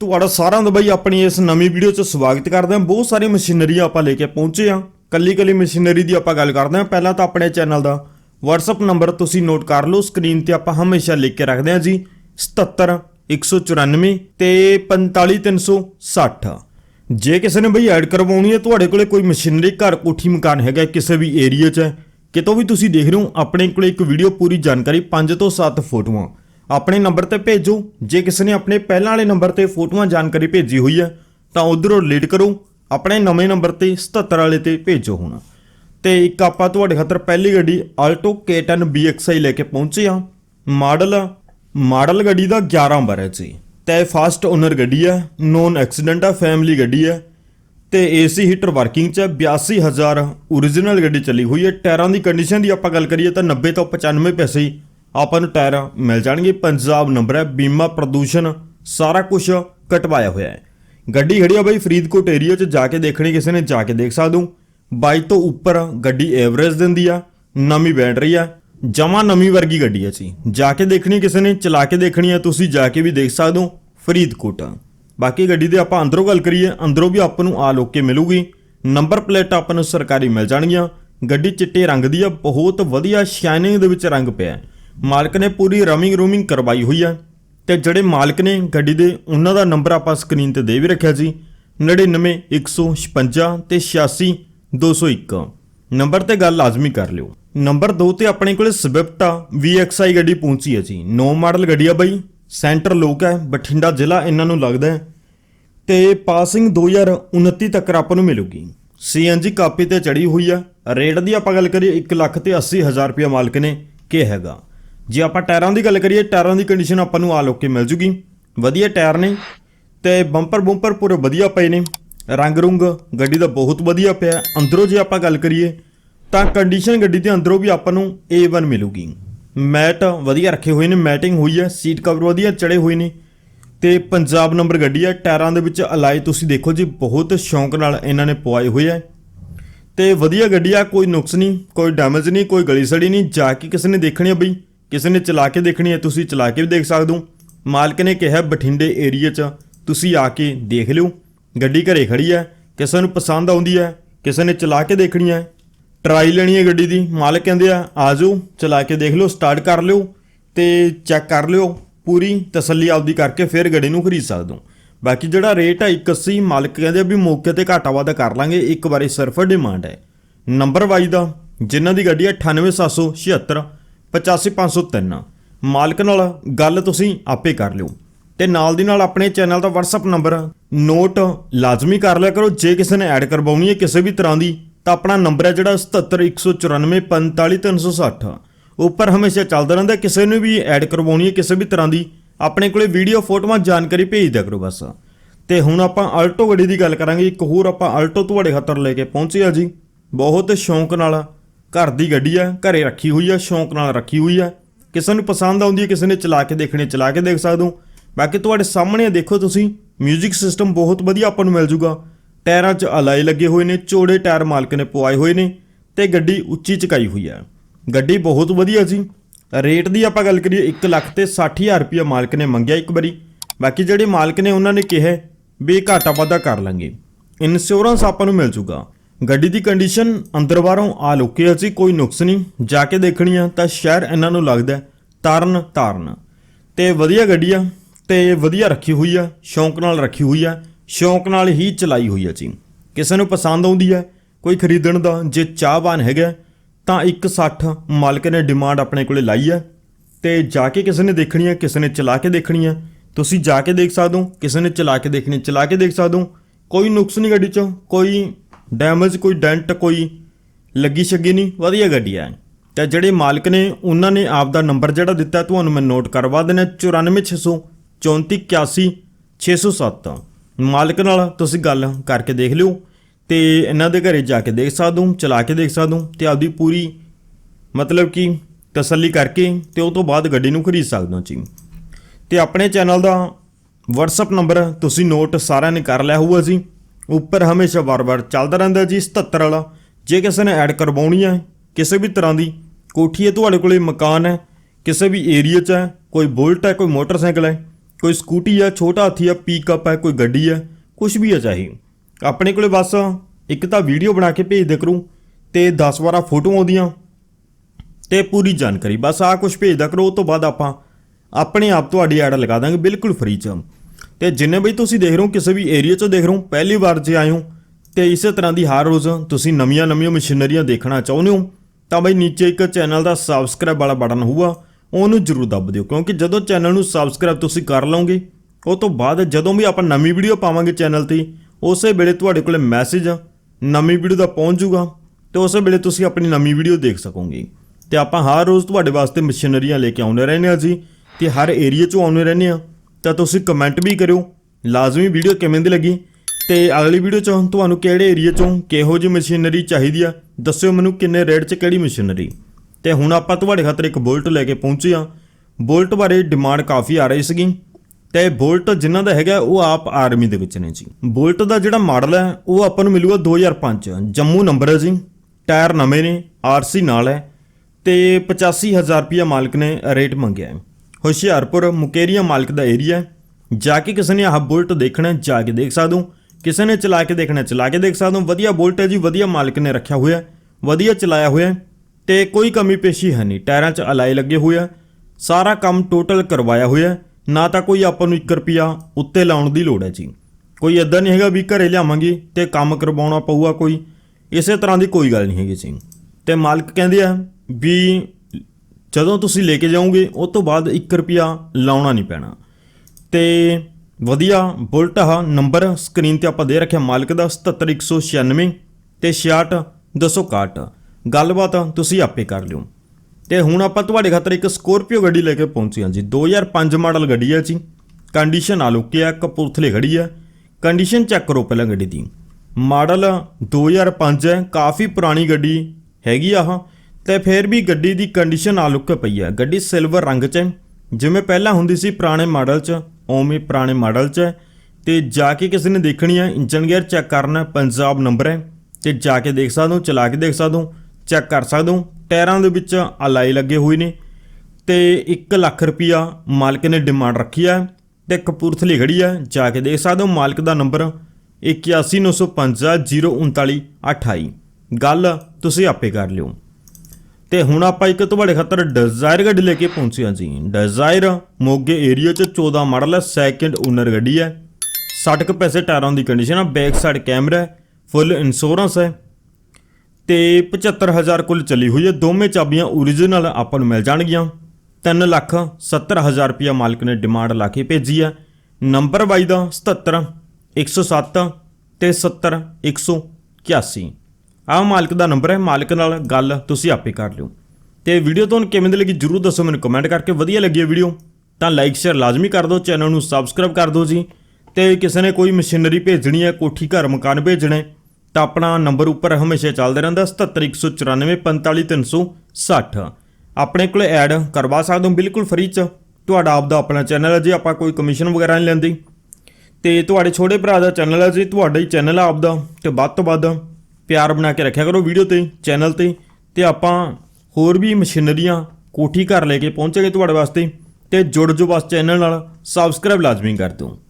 ਤੁਹਾਡਾ ਸਾਰਿਆਂ ਦਾ ਬਈ ਆਪਣੀ ਇਸ ਨਵੀਂ ਵੀਡੀਓ 'ਚ ਸਵਾਗਤ ਕਰਦੇ ਹਾਂ। ਬਹੁਤ ਸਾਰੀ ਮਸ਼ੀਨਰੀ ਆਪਾਂ ਲੈ ਕੇ ਪਹੁੰਚੇ ਹਾਂ। ਕੱਲੀ ਕੱਲੀ ਮਸ਼ੀਨਰੀ ਦੀ ਆਪਾਂ ਗੱਲ ਕਰਦੇ ਹਾਂ। ਪਹਿਲਾਂ ਤਾਂ ਆਪਣੇ ਚੈਨਲ ਦਾ WhatsApp ਨੰਬਰ ਤੁਸੀਂ ਨੋਟ ਕਰ ਲਓ। ਸਕਰੀਨ ਤੇ ਆਪਾਂ ਹਮੇਸ਼ਾ ਲਿਖ ਕੇ ਰੱਖਦੇ ਹਾਂ ਜੀ। 77 194 ਤੇ 45360 ਜੇ ਕਿਸੇ ਨੇ ਬਈ ਐਡ ਕਰਵਾਉਣੀ ਹੈ, ਤੁਹਾਡੇ ਕੋਲੇ ਕੋਈ ਮਸ਼ੀਨਰੀ, ਘਰ, ਕੋਠੀ, ਮਕਾਨ ਹੈਗਾ ਕਿਸੇ ਵੀ ਏਰੀਆ 'ਚ, ਕਿਤੋਂ ਵੀ ਤੁਸੀਂ ਦੇਖ ਰਹੇ ਹੋ, ਆਪਣੇ ਕੋਲੇ ਇੱਕ ਵੀਡੀਓ ਪੂਰੀ ਜਾਣਕਾਰੀ 5 ਤੋਂ 7 ਫੋਟੋਆਂ। ਆਪਣੇ ਨੰਬਰ ਤੇ ਭੇਜੋ। ਜੇ ਕਿਸੇ ਨੇ ਆਪਣੇ ਪਹਿਲਾਂ ਵਾਲੇ ਨੰਬਰ ਤੇ ਫੋਟੋਆਂ ਜਾਣਕਾਰੀ ਭੇਜੀ ਹੋਈ ਹੈ, ਤਾਂ ਉਧਰੋਂ ਡਿਲੀਟ ਕਰੋ। ਆਪਣੇ ਨਵੇਂ ਨੰਬਰ ਤੇ 77 ਵਾਲੇ ਤੇ ਭੇਜੋ ਹੁਣ। ਤੇ ਇੱਕ ਆਪਾਂ ਤੁਹਾਡੇ ਖਾਤਰ ਪਹਿਲੀ ਗੱਡੀ ਆਲਟੋ K10 BXI ਲੈ ਕੇ ਪਹੁੰਚੇ ਆ ਮਾਡਲ ਮਾਡਲ ਗੱਡੀ ਦਾ 11 ਨੰਬਰ ਹੈ ਜੀ ਤੇ ਫਾਸਟ ਓਨਰ ਗੱਡੀ ਹੈ ਨੋਨ ਐਕਸੀਡੈਂਟ ਆ ਫੈਮਿਲੀ ਗੱਡੀ ਹੈ ਤੇ ਏਸੀ ਹੀਟਰ ਵਰਕਿੰਗ ਚ ਹੈ 82000 origignal ਗੱਡੀ ਚੱਲੀ ਹੋਈ ਹੈ। ਟਾਇਰਾਂ ਦੀ ਕੰਡੀਸ਼ਨ ਦੀ ਆਪਾਂ ਗੱਲ ਕਰੀਏ ਤਾਂ 90 ਤੋਂ 95 ਪੈਸੇ ਆਪਾਂ ਨੂੰ ਟਾਇਰ ਮਿਲ ਜਾਣਗੇ। ਪੰਜਾਬ ਨੰਬਰ ਹੈ, ਬੀਮਾ ਪ੍ਰਦੂਸ਼ਣ, ਸਾਰਾ ਕੁਝ ਕਟਵਾਇਆ ਹੋਇਆ ਹੈ। ਗੱਡੀ ਖੜੀ ਆ ਬਈ ਫਰੀਦਕੋਟ ਏਰੀਆ 'ਚ, ਜਾ ਕੇ ਦੇਖਣੀ ਕਿਸੇ ਨੇ, ਜਾ ਕੇ ਦੇਖ ਸਕਦੇ। ਹੋ ਬਾਈ ਤੋਂ ਉੱਪਰ ਗੱਡੀ ਐਵਰੇਜ ਦਿੰਦੀ ਆ, ਨਵੀਂ ਬੈਟਰੀ ਆ, ਜਮਾ ਨਵੀਂ ਵਰਗੀ ਗੱਡੀ ਆ ਜੀ। ਜਾ ਕੇ ਦੇਖਣੀ ਕਿਸੇ ਨੇ, ਚਲਾ ਕੇ ਦੇਖਣੀ ਆ, ਤੁਸੀਂ ਜਾ ਕੇ ਵੀ ਦੇਖ ਸਕਦੇ ਹੋ ਫਰੀਦਕੋਟ। ਬਾਕੀ ਗੱਡੀ ਦੇ ਆਪਾਂ ਅੰਦਰੋਂ ਗੱਲ ਕਰੀਏ, ਅੰਦਰੋਂ ਵੀ ਆਪਾਂ ਨੂੰ ਆ ਲੋਕ ਕੇ ਮਿਲੂਗੀ। ਨੰਬਰ ਪਲੇਟ ਆਪਾਂ ਨੂੰ ਸਰਕਾਰੀ ਮਿਲ ਜਾਣਗੀਆਂ। ਗੱਡੀ ਚਿੱਟੇ ਰੰਗ ਦੀ ਆ, ਬਹੁਤ ਵਧੀਆ ਸ਼ਾਈਨਿੰਗ ਦੇ ਵਿੱਚ ਰੰਗ ਪਿਆ ਮਾਲਕ ਨੇ ਪੂਰੀ ਰਮਿੰਗ ਰੂਮਿੰਗ ਕਰਵਾਈ ਹੋਈ ਆ ਤੇ ਜਿਹੜੇ ਮਾਲਕ ਨੇ ਗੱਡੀ ਦੇ ਉਹਨਾਂ ਦਾ ਨੰਬਰ ਆਪਾਂ ਸਕਰੀਨ ਤੇ ਦੇ ਵੀ ਰੱਖਿਆ ਜੀ 99 156 ਤੇ 86 201 ਨੰਬਰ ਤੇ ਗੱਲ ਲਾਜ਼ਮੀ ਕਰ ਲਿਓ। ਨੰਬਰ 2 ਤੇ ਆਪਣੇ ਕੋਲ ਸਵਿਫਟ ਆ VXI ਗੱਡੀ ਪਹੁੰਚੀ ਹੈ ਜੀ। ਨੋ ਮਾਡਲ ਗੱਡੀ ਆ ਬਾਈ, ਸੈਂਟਰ ਲੋਕ ਹੈ ਬਠਿੰਡਾ ਜ਼ਿਲ੍ਹਾ ਇਹਨਾਂ ਨੂੰ ਲੱਗਦਾ ਹੈ। ਤੇ ਪਾਸਿੰਗ 2029 ਤੱਕ ਆਪਾਂ ਨੂੰ ਮਿਲੂਗੀ। ਸੀਐਨਜੀ ਕਾਪੀ ਤੇ ਚੜੀ ਹੋਈ ਆ। ਰੇਟ ਦੀ ਆਪਾਂ ਗੱਲ ਕਰੀਏ 1 ਲੱਖ ਤੇ 80 ਹਜ਼ਾਰ ਰੁਪਏ ਮਾਲਕ ਨੇ ਕਿ ਹੈਗਾ। ਜੇ ਆਪਾਂ ਟਾਇਰਾਂ ਦੀ ਗੱਲ ਕਰੀਏ, ਟਾਇਰਾਂ ਦੀ ਕੰਡੀਸ਼ਨ ਆਪਾਂ ਨੂੰ ਆ ਲੋਕੇ ਮਿਲ ਜੂਗੀ। ਵਧੀਆ ਟਾਇਰ ਨੇ ਤੇ ਬੰਪਰ ਬੰਪਰ ਪੂਰੇ ਵਧੀਆ ਪਏ ਨੇ। ਰੰਗ ਰੁੰਗ ਗੱਡੀ ਦਾ ਬਹੁਤ ਵਧੀਆ ਪਿਆ। ਅੰਦਰੋਂ ਜੇ ਆਪਾਂ ਗੱਲ ਕਰੀਏ, ਤਾਂ ਕੰਡੀਸ਼ਨ ਗੱਡੀ ਦੇ ਅੰਦਰੋਂ ਵੀ ਆਪਾਂ ਨੂੰ A1 ਮਿਲੂਗੀ। ਮੈਟ ਵਧੀਆ ਰੱਖੇ ਹੋਏ ਨੇ, ਮੈਟਿੰਗ ਹੋਈ ਹੈ ਸੀਟ ਕਵਰ ਵਧੀਆ ਚੜੇ ਹੋਏ ਨੇ। ਤੇ ਪੰਜਾਬ ਨੰਬਰ ਗੱਡੀ ਹੈ, ਟਾਇਰਾਂ ਦੇ ਵਿੱਚ ਅਲਾਈ ਤੁਸੀਂ ਦੇਖੋ ਜੀ, ਬਹੁਤ ਸ਼ੌਂਕ ਨਾਲ ਇਹਨਾਂ ਨੇ ਪਵਾਏ ਹੋਏ ਹੈ। ਤੇ ਵਧੀਆ ਗੱਡੀ ਆ, ਕੋਈ ਨੁਕਸ ਨਹੀਂ, ਕੋਈ ਡੈਮੇਜ ਨਹੀਂ, ਕੋਈ ਗਲੀ ਸੜੀ ਨਹੀਂ, ਜਾ ਕੇ ਕਿਸੇ ਨੇ ਦੇਖਣੀ ਆ ਬਈ। ਕਿਸੇ ਨੇ ਚਲਾ ਕੇ ਦੇਖਣੀ ਹੈ, ਤੁਸੀਂ ਚਲਾ ਕੇ ਵੀ ਦੇਖ ਸਕਦੇ ਹੋ। ਮਾਲਕ ਨੇ ਕਿਹਾ, ਬਠਿੰਡੇ ਏਰੀਆ 'ਚ ਤੁਸੀਂ ਆ ਕੇ ਦੇਖ ਲਿਓ। ਗੱਡੀ ਘਰੇ ਖੜੀ ਹੈ, ਕਿਸੇ ਨੂੰ ਪਸੰਦ ਆਉਂਦੀ ਹੈ, ਕਿਸੇ ਨੇ ਚਲਾ ਕੇ ਦੇਖਣੀ ਹੈ। ਟਰਾਈ ਲੈਣੀ ਹੈ ਗੱਡੀ ਦੀ। ਮਾਲਕ ਕਹਿੰਦੇ ਆ ਆਜੋ ਚਲਾ ਕੇ ਦੇਖ ਲਿਓ ਸਟਾਰਟ ਕਰ ਲਿਓ ਤੇ ਚੈੱਕ ਕਰ ਲਿਓ। ਪੂਰੀ ਤਸੱਲੀ ਆਪਦੀ ਕਰਕੇ ਫਿਰ ਗੱਡੀ ਨੂੰ ਖਰੀਦ ਸਕਦੇ ਹੋ। ਬਾਕੀ ਜਿਹੜਾ ਰੇਟ ਹੈ 81 ਮਾਲਕ ਕਹਿੰਦੇ ਆ ਵੀ ਮੌਕੇ ਤੇ ਘਾਟਾ ਵਾਧਾ ਕਰ ਲਾਂਗੇ, ਇੱਕ ਵਾਰੀ ਸਿਰਫ ਡਿਮਾਂਡ ਹੈ। ਨੰਬਰ ਵਾਈਜ਼ ਦਾ, ਜਿਨ੍ਹਾਂ ਦੀ ਗੱਡੀ ਹੈ 98776 85503 ਮਾਲਕ ਨਾਲ ਗੱਲ ਤੁਸੀਂ ਆਪੇ ਕਰ ਲਿਓ। ਤੇ ਨਾਲ ਦੀ ਨਾਲ ਆਪਣੇ ਚੈਨਲ ਦਾ WhatsApp ਨੰਬਰ ਨੋਟ ਲਾਜ਼ਮੀ ਕਰ ਲਿਆ ਕਰੋ। ਜੇ ਕਿਸੇ ਨੇ ਐਡ ਕਰਵਾਉਣੀ ਹੈ ਕਿਸੇ ਵੀ ਤਰ੍ਹਾਂ ਦੀ, ਤਾਂ ਆਪਣਾ ਨੰਬਰ ਹੈ ਜਿਹੜਾ 7714945360 ਉੱਪਰ ਹਮੇਸ਼ਾ ਚੱਲਦਾ ਰਹਿੰਦਾ ਕਿਸੇ ਨੂੰ ਵੀ ਐਡ ਕਰਵਾਉਣੀ ਹੈ ਕਿਸੇ ਵੀ ਤਰ੍ਹਾਂ ਦੀ, ਆਪਣੇ ਕੋਲੇ ਵੀਡੀਓ ਫੋਟੋਆਂ, ਜਾਣਕਾਰੀ ਭੇਜ ਦਿਆ ਕਰੋ ਬਸ। ਤੇ ਹੁਣ ਆਪਾਂ ਆਲਟੋ ਗੱਡੀ ਦੀ ਗੱਲ ਕਰਾਂਗੇ। ਇੱਕ ਹੋਰ ਆਪਾਂ ਆਲਟੋ ਤੁਹਾਡੇ ਖਾਤਰ ਲੈ ਕੇ ਪਹੁੰਚੇ ਆ ਜੀ। ਬਹੁਤ ਸ਼ੌਂਕ ਨਾਲ ਘਰ ਦੀ ਗੱਡੀ ਆ, ਘਰੇ ਰੱਖੀ ਹੋਈ ਆ, ਸ਼ੌਂਕ ਨਾਲ ਰੱਖੀ ਹੋਈ ਆ। ਕਿਸੇ ਨੂੰ ਪਸੰਦ ਆਉਂਦੀ ਹੈ ਕਿਸੇ ਨੇ ਚਲਾ ਕੇ ਦੇਖਣੀ, ਚਲਾ ਕੇ ਦੇਖ ਸਕਦੇ ਹੋ। ਬਾਕੀ ਤੁਹਾਡੇ ਸਾਹਮਣੇ ਦੇਖੋ ਤੁਸੀਂ 뮤직 ਸਿਸਟਮ ਬਹੁਤ ਵਧੀਆ ਆਪਾਂ ਨੂੰ ਮਿਲ ਜੂਗਾ। ਟਾਇਰਾਂ 'ਚ ਅਲਾਈ ਲੱਗੇ ਹੋਏ ਨੇ, ਚੌੜੇ ਟਾਇਰ ਮਾਲਕ ਨੇ ਪਵਾਏ ਹੋਏ ਨੇ ਤੇ ਗੱਡੀ ਉੱਚੀ ਚਕਾਈ ਹੋਈ ਆ। ਗੱਡੀ ਬਹੁਤ ਵਧੀਆ ਸੀ। ਰੇਟ ਦੀ ਆਪਾਂ ਗੱਲ ਕਰੀਏ 1 ਲੱਖ ਤੇ 60000 ਰੁਪਏ ਮਾਲਕ ਨੇ ਮੰਗਿਆ ਇੱਕ ਵਾਰੀ। ਬਾਕੀ ਜਿਹੜੇ ਮਾਲਕ ਨੇ, ਉਹਨਾਂ ਨੇ ਕਿਹਾ ਵੀ ਘਾਟਾ ਵਾਧਾ ਕਰ ਲਾਂਗੇ। ਇੰਸ਼ੋਰੈਂਸ ਆਪਾਂ ਨੂੰ ਮਿਲ ਜੂਗਾ। ਗੱਡੀ ਦੀ ਕੰਡੀਸ਼ਨ ਅੰਦਰ ਬਾਹਰੋਂ ਆ ਲੁਕੇ ਸੀ, ਕੋਈ ਨੁਕਸ ਨਹੀਂ। ਜਾ ਕੇ ਦੇਖਣੀ ਆ ਤਾਂ ਸ਼ਹਿਰ ਇਹਨਾਂ ਨੂੰ ਲੱਗਦਾ ਹੈ, ਤਰਨ ਤਾਰਨ। ਤੇ ਵਧੀਆ ਗੱਡੀ ਆ, ਤੇ ਵਧੀਆ ਰੱਖੀ ਹੋਈ ਆ, ਸ਼ੌਂਕ ਨਾਲ ਰੱਖੀ ਹੋਈ ਆ, ਸ਼ੌਂਕ ਨਾਲ ਹੀ ਚਲਾਈ ਹੋਈ ਆ ਜੀ ਕਿਸੇ ਨੂੰ ਪਸੰਦ ਆਉਂਦੀ ਹੈ ਕੋਈ ਖਰੀਦਣ ਦਾ, ਜੇ ਚਾਹਵਾਨ ਹੈਗਾ ਤਾਂ 160 ਮਾਲਕ ਨੇ ਡਿਮਾਂਡ ਆਪਣੇ ਕੋਲੇ ਲਾਈ ਹੈ ਤੇ ਜਾ ਕੇ ਕਿਸੇ ਨੇ ਦੇਖਣੀ ਹੈ ਕਿਸੇ ਨੇ ਚਲਾ ਕੇ ਦੇਖਣੀ ਹੈ ਤੁਸੀਂ ਜਾ ਕੇ ਦੇਖ ਸਕਦੇ ਹੋ, ਕਿਸੇ ਨੇ ਚਲਾ ਕੇ ਦੇਖਣੀ, ਚਲਾ ਕੇ ਦੇਖ ਸਕਦੇ ਹੋ। ਕੋਈ ਨੁਕਸ ਨਹੀਂ ਗੱਡੀ 'ਚ, ਕੋਈ ਡੈਮੇਜ ਕੋਈ ਡੈਂਟ ਕੋਈ ਲੱਗੀ ਛੱਗੀ ਨਹੀਂ, ਵਧੀਆ ਗੱਡੀ ਹੈ ਤੇ ਜਿਹੜੇ ਮਾਲਕ ਨੇ, ਉਹਨਾਂ ਨੇ ਆਪ ਦਾ ਨੰਬਰ ਜਿਹੜਾ ਦਿੱਤਾ, ਤੁਹਾਨੂੰ ਮੈਂ ਨੋਟ ਕਰਵਾ ਦੇਣਾ 9460 607 ਮਾਲਕ ਨਾਲ ਤੁਸੀਂ ਗੱਲ ਕਰਕੇ ਦੇਖ ਲਿਓ ਤੇ ਇਹਨਾਂ ਦੇ ਘਰੇ ਜਾ ਕੇ ਦੇਖ ਸਕਦੇ ਹੋ ਚਲਾ ਕੇ ਦੇਖ ਸਕਦੇ ਹੋ ਤੇ ਆਪਦੀ ਪੂਰੀ ਮਤਲਬ ਕਿ ਤਸੱਲੀ ਕਰਕੇ ਤੇ ਉਹ ਤੋਂ ਬਾਅਦ ਗੱਡੀ ਨੂੰ ਖਰੀਦ ਸਕਦੇ ਹੋ ਜੀ। ਤੇ ਆਪਣੇ ਚੈਨਲ ਦਾ WhatsApp ਨੰਬਰ ਤੁਸੀਂ ਨੋਟ ਸਾਰਿਆਂ ਨੇ ਕਰ ਲਿਆ ਹੋਊਗਾ ਜੀ। ਉੱਪਰ ਹਮੇਸ਼ਾ ਵਾਰ-ਵਾਰ ਚੱਲਦਾ ਰਹਿੰਦਾ ਜੀ 77 ਵਾਲਾ। ਜੇ ਕਿਸੇ ਨੇ ਐਡ ਕਰਵਾਉਣੀ ਹੈ, ਕਿਸੇ ਵੀ ਤਰ੍ਹਾਂ ਦੀ, ਕੋਠੀ ਹੈ ਤੁਹਾਡੇ ਕੋਲੇ ਮਕਾਨ ਹੈ, ਕਿਸੇ ਵੀ ਏਰੀਆ 'ਚ ਹੈ, ਕੋਈ ਬੁਲਟ ਹੈ, ਕੋਈ ਮੋਟਰਸਾਈਕਲ ਹੈ, ਕੋਈ ਸਕੂਟੀ ਹੈ, ਛੋਟਾ ਹਾਥੀ ਹੈ ਪਿਕਅਪ ਹੈ, ਕੋਈ ਗੱਡੀ ਹੈ ਕੁਝ ਵੀ ਹੈ ਚਾਹੇ। ਆਪਣੇ ਕੋਲੇ ਬਸ ਇੱਕ ਤਾਂ ਵੀਡੀਓ ਬਣਾ ਕੇ ਭੇਜ ਦੇ ਕਰੂੰ, ਤੇ 10 12 ਫੋਟੋਆਂ ਉਹਦੀਆਂ ਤੇ ਪੂਰੀ ਜਾਣਕਾਰੀ। ਬਸ ਆ ਕੁਝ ਭੇਜਦਾ ਕਰੋ, ਉਹ ਤੋਂ ਬਾਅਦ ਆਪਾਂ ਆਪਣੇ ਆਪ ਤੁਹਾਡੀ ਐਡ ਲਗਾ ਦਾਂਗੇ, ਬਿਲਕੁਲ ਫ੍ਰੀ ਚ। ਤੇ ਜਿੰਨੇ ਬਈ ਤੁਸੀਂ ਦੇਖ ਰਹੇ ਹੋ, ਕਿਸੇ ਵੀ ਏਰੀਆ ਚੋਂ ਦੇਖ ਰਹੇ ਹੋ, ਪਹਿਲੀ ਵਾਰ ਜੇ ਆਏ ਹੋ, ਤੇ ਇਸੇ ਤਰ੍ਹਾਂ ਦੀ ਹਰ ਰੋਜ਼ ਤੁਸੀਂ ਨਵੀਆਂ ਨਵੀਆਂ ਮਸ਼ੀਨਰੀਆਂ ਦੇਖਣਾ ਚਾਹੁੰਦੇ ਹੋ, ਤਾਂ ਬਈ ਨੀਚੇ ਇੱਕ ਚੈਨਲ ਦਾ ਸਬਸਕ੍ਰਾਈਬ ਵਾਲਾ ਬਟਨ ਹੋਊਗਾ, ਉਹਨੂੰ ਜ਼ਰੂਰ ਦੱਬ ਦਿਓ, ਕਿਉਂਕਿ ਜਦੋਂ ਚੈਨਲ ਨੂੰ ਸਬਸਕ੍ਰਾਈਬ ਤੁਸੀਂ ਕਰ ਲਓਗੇ, ਉਹ ਤੋਂ ਬਾਅਦ ਜਦੋਂ ਵੀ ਆਪਾਂ ਨਵੀਂ ਵੀਡੀਓ ਪਾਵਾਂਗੇ ਚੈਨਲ ਤੇ, ਉਸੇ ਵੇਲੇ ਤੁਹਾਡੇ ਕੋਲੇ ਮੈਸੇਜ ਨਵੀਂ ਵੀਡੀਓ ਦਾ ਪਹੁੰਚ ਜਾਊਗਾ, ਤੇ ਉਸੇ ਵੇਲੇ ਤੁਸੀਂ ਆਪਣੀ ਨਵੀਂ ਵੀਡੀਓ ਦੇਖ ਸਕੋਗੇ। ਤੇ ਆਪਾਂ ਹਰ ਰੋਜ਼ ਤੁਹਾਡੇ ਵਾਸਤੇ ਮਸ਼ੀਨਰੀਆਂ ਲੈ ਕੇ ਆਉਂਦੇ ਰਹਿੰਦੇ ਹਾਂ ਜੀ, ਤੇ ਹਰ ਏਰੀਆ 'ਚੋਂ ਆਉਂਦੇ ਰਹਿੰਦੇ ਆ ਤਾਂ ਤੁਸੀਂ ਕਮੈਂਟ ਵੀ ਕਰਿਓ। ਲਾਜ਼ਮੀ ਵੀਡੀਓ ਕਿਵੇਂ ਦੀ ਲੱਗੀ? ਤੇ ਅਗਲੀ ਵੀਡੀਓ 'ਚ ਤੁਹਾਨੂੰ ਕਿਹੜੇ ਏਰੀਆ 'ਚੋਂ ਕਿਹੋ ਜਿਹੀ ਮਸ਼ੀਨਰੀ ਚਾਹੀਦੀ ਆ? ਦੱਸਿਓ ਮੈਨੂੰ ਕਿੰਨੇ ਰੇਟ 'ਚ ਕਿਹੜੀ ਮਸ਼ੀਨਰੀ ਤੇ ਹੁਣ ਆਪਾਂ ਤੁਹਾਡੇ ਖਾਤਰ ਇੱਕ ਬੁਲਟ ਲੈ ਕੇ ਪਹੁੰਚੇ ਆ ਬੁਲਟ ਬਾਰੇ ਡਿਮਾਂਡ ਕਾਫੀ ਆ ਰਹੀ ਸੀਗੀ। ਤੇ ਬੁਲਟ ਜਿਨ੍ਹਾਂ ਦਾ ਹੈਗਾ, ਉਹ ਆਪ ਆਰਮੀ ਦੇ ਵਿੱਚ ਨੇ ਜੀ। ਬੁਲਟ ਦਾ ਜਿਹੜਾ ਮਾਡਲ ਹੈ, ਉਹ ਆਪਾਂ ਨੂੰ ਮਿਲੂਗਾ 2005 ਜੰਮੂ ਨੰਬਰ ਹੈ ਜੀ। ਟਾਇਰ ਨਵੇਂ ਨੇ ਆਰਸੀ ਨਾਲ ਹੈ। ਤੇ 85000 ਰੁਪਇਆ ਮਾਲਕ ਨੇ ਰੇਟ ਮੰਗਿਆ ਹੈ। ਹੁਸ਼ਿਆਰਪੁਰ ਮੁਕੇਰੀਆ ਮਾਲਕ ਦਾ ਏਰੀਆ ਜਾ ਕੇ ਕਿਸੇ ਨੇ ਆਹ ਬੁਲਟ ਦੇਖਣਾ ਜਾ ਕੇ ਦੇਖ ਸਕਦੇ ਹੋ ਕਿਸੇ ਨੇ ਚਲਾ ਕੇ ਦੇਖਣਾ ਚਲਾ ਕੇ ਦੇਖ ਸਕਦੇ ਹੋ ਵਧੀਆ ਬੁਲਟ ਹੈ ਜੀ, ਵਧੀਆ ਮਾਲਕ ਨੇ ਰੱਖਿਆ ਹੋਇਆ ਵਧੀਆ ਚਲਾਇਆ ਹੋਇਆ ਹੈ। ਤੇ ਕੋਈ ਕਮੀ ਪੇਸ਼ੀ ਹੈ ਨਹੀਂ, ਟਾਇਰਾਂ 'ਚ ਅਲਾਈ ਲੱਗੇ ਹੋਏ ਆ। ਸਾਰਾ ਕੰਮ ਟੋਟਲ ਕਰਵਾਇਆ ਹੋਇਆ ਨਾ ਤਾਂ ਕੋਈ ਆਪਾਂ ਨੂੰ 1 ਰੁਪਿਆ ਉੱਤੇ ਲਾਉਣ ਦੀ ਲੋੜ ਹੈ ਜੀ। ਕੋਈ ਇਦਾਂ ਨਹੀਂ ਹੈਗਾ ਵੀ ਘਰੇ ਲਿਆਵਾਂਗੇ ਤੇ ਕੰਮ ਕਰਵਾਉਣਾ ਪਊਗਾ ਕੋਈ। ਇਸੇ ਤਰ੍ਹਾਂ ਦੀ ਕੋਈ ਗੱਲ ਨਹੀਂ ਹੈਗੀ ਜੀ। ਤੇ ਮਾਲਕ ਕਹਿੰਦੇ ਆ ਵੀ ਜਦੋਂ ਤੁਸੀਂ ਲੈ ਕੇ ਜਾਓਗੇ ਉਸ ਤੋਂ ਬਾਅਦ 1 ਰੁਪਿਆ ਲਾਉਣਾ ਨਹੀਂ ਪੈਣਾ। ਤੇ ਵਧੀਆ, ਬੁਲਟ ਆ ਨੰਬਰ ਸਕਰੀਨ ਤੇ ਆਪਾਂ ਦੇ ਰੱਖਿਆ, ਮਾਲਕ ਦਾ 77196 ਤੇ 66261 ਗੱਲਬਾਤ ਤੁਸੀਂ ਆਪੇ ਕਰ ਲਿਓ। ਤੇ ਹੁਣ ਆਪਾਂ ਤੁਹਾਡੇ ਖਾਤਰ ਇੱਕ ਸਕੋਰਪੀਓ ਗੱਡੀ ਲੈ ਕੇ ਪਹੁੰਚੇ ਹਾਂ ਜੀ। 2005 ਮਾਡਲ ਗੱਡੀ ਹੈ ਜੀ। ਕੰਡੀਸ਼ਨ ਆ ਲੁੱਕੀ ਆ, ਕਪੂਰਥਲੇ ਖੜੀ ਹੈ ਕੰਡੀਸ਼ਨ ਚੈੱਕ ਕਰੋ ਪਹਿਲਾਂ ਗੱਡੀ ਦੀ। ਮਾਡਲ 2005 ਹੈ, ਕਾਫੀ ਪੁਰਾਣੀ ਗੱਡੀ ਹੈਗੀ ਆ ਹਾਂ ਤੇ ਫਿਰ ਵੀ ਗੱਡੀ ਦੀ ਕੰਡੀਸ਼ਨ ਆ ਲੁੱਕ ਪਈ ਹੈ। ਗੱਡੀ ਸਿਲਵਰ ਰੰਗ 'ਚ ਹੈ। ਜਿਵੇਂ ਪਹਿਲਾਂ ਹੁੰਦੀ ਸੀ ਪੁਰਾਣੇ ਮਾਡਲ 'ਚ, ਉਵੇਂ ਪੁਰਾਣੇ ਮਾਡਲ 'ਚ ਹੈ। ਤੇ ਜਾ ਕੇ ਕਿਸੇ ਨੇ ਦੇਖਣੀ ਹੈ ਇੰਜਨ ਗੇਅਰ ਚੈੱਕ ਕਰਨਾ ਪੰਜਾਬ ਨੰਬਰ ਹੈ। ਤੇ ਜਾ ਕੇ ਦੇਖ ਸਕਦੇ ਹੋ, ਚਲਾ ਕੇ ਦੇਖ ਸਕਦੇ ਹੋ ਚੈੱਕ ਕਰ ਸਕਦੇ ਹੋ। ਟਾਇਰਾਂ ਦੇ ਵਿੱਚ ਅਲਾਈ ਲੱਗੇ ਹੋਏ ਨੇ। ਤੇ 1 ਲੱਖ ਰੁਪਿਆ ਮਾਲਕ ਨੇ ਡਿਮਾਂਡ ਰੱਖੀ ਹੈ ਤੇ ਕਪੂਰਥਲੇ ਖੜੀ ਹੈ। ਜਾ ਕੇ ਦੇਖ ਸਕਦੇ ਹੋ, ਮਾਲਕ ਦਾ ਨੰਬਰ 8195503928 ਗੱਲ ਤੁਸੀਂ ਆਪੇ ਕਰ ਲਿਓ। ਤੇ ਹੁਣ ਆਪਾਂ ਇੱਕ ਤੁਹਾਡੇ ਖਾਤਰ ਡਿਜ਼ਾਇਰ ਗੱਡੀ ਲੈ ਕੇ ਪਹੁੰਚੇ ਹਾਂ ਜੀ। ਡਿਜ਼ਾਇਰ ਮੋਗੇ ਏਰੀਆ ਚ 14 ਮਾਡਲ ਹੈ ਸੈਕਿੰਡ ਓਨਰ ਗੱਡੀ ਹੈ। 60 ਕੁ ਪੈਸੇ ਟਾਇਰਾਂ ਦੀ ਕੰਡੀਸ਼ਨ ਆ ਬੈਕ ਸਾਈਡ ਕੈਮਰਾ ਹੈ ਫੁੱਲ ਇੰਸ਼ੋਰੈਂਸ ਹੈ। ਤੇ 75000 ਕੁੱਲ ਚੱਲੀ ਹੋਈ ਹੈ, ਦੋਵੇਂ ਚਾਬੀਆਂ ਓਰੀਜਨਲ ਆਪਾਂ ਨੂੰ ਮਿਲ ਜਾਣਗੀਆਂ। 3 ਲੱਖ 70000 ਰੁਪਇਆ ਮਾਲਕ ਨੇ ਡਿਮਾਂਡ ਲਾ ਕੇ ਭੇਜੀ ਹੈ। ਨੰਬਰ ਬਾਈ ਦਾ 77 107 ਤੇ 70 181 ਆਹ ਮਾਲਕ ਦਾ ਨੰਬਰ ਹੈ, ਮਾਲਕ ਨਾਲ ਗੱਲ ਤੁਸੀਂ ਆਪੇ ਕਰ ਲਿਓ। ਤੇ ਵੀਡੀਓ ਤੁਹਾਨੂੰ ਕਿਵੇਂ ਦੀ ਲੱਗੀ ਜਰੂਰ ਦੱਸੋ, ਮੈਨੂੰ ਕਮੈਂਟ ਕਰਕੇ ਵਧੀਆ ਲੱਗੀ ਹੈ ਵੀਡੀਓ, ਤਾਂ ਲਾਈਕ ਸ਼ੇਅਰ ਲਾਜ਼ਮੀ ਕਰ ਦਿਓ ਚੈਨਲ ਨੂੰ ਸਬਸਕ੍ਰਾਈਬ ਕਰ ਦਿਓ ਜੀ। ਤੇ ਕਿਸੇ ਨੇ ਕੋਈ ਮਸ਼ੀਨਰੀ ਭੇਜਣੀ ਹੈ, ਕੋਠੀ ਘਰ ਮਕਾਨ ਭੇਜਣਾ, ਤਾਂ ਆਪਣਾ ਨੰਬਰ ਉੱਪਰ ਹਮੇਸ਼ਾ ਚੱਲਦਾ ਰਹਿੰਦਾ 7719453360 ਆਪਣੇ ਕੋਲ ਐਡ ਕਰਵਾ ਸਕਦੇ ਹੋ, ਬਿਲਕੁਲ ਫ੍ਰੀ ਚ। ਤੁਹਾਡਾ ਆਪਦਾ ਆਪਣਾ ਚੈਨਲ ਹੈ ਜੀ, ਆਪਾਂ ਕੋਈ ਕਮਿਸ਼ਨ ਵਗੈਰਾ ਨਹੀਂ ਲੈਂਦੇ। ਤੇ ਤੁਹਾਡੇ ਛੋਟੇ ਭਰਾ ਦਾ ਚੈਨਲ ਹੈ ਜੀ, ਤੁਹਾਡਾ ਹੀ ਚੈਨਲ ਆ ਆਪਦਾ, ਤੇ ਵੱਧ ਤੋਂ ਵੱਧ ਪਿਆਰ ਬਣਾ ਕੇ ਰੱਖਿਆ ਕਰੋ ਵੀਡੀਓ ਤੇ, ਚੈਨਲ ਤੇ ਤੇ ਆਪਾਂ ਹੋਰ ਵੀ ਮਸ਼ੀਨਰੀਆਂ ਕੋਠੀ ਘਰ ਲੈ ਕੇ ਪਹੁੰਚਾਂਗੇ ਤੁਹਾਡੇ ਵਾਸਤੇ, ਤੇ ਜੁੜ ਜੋ ਬਸ ਚੈਨਲ ਨਾਲ ਸਬਸਕ੍ਰਾਈਬ ਲਾਜ਼ਮੀ ਕਰ ਦਿਓ।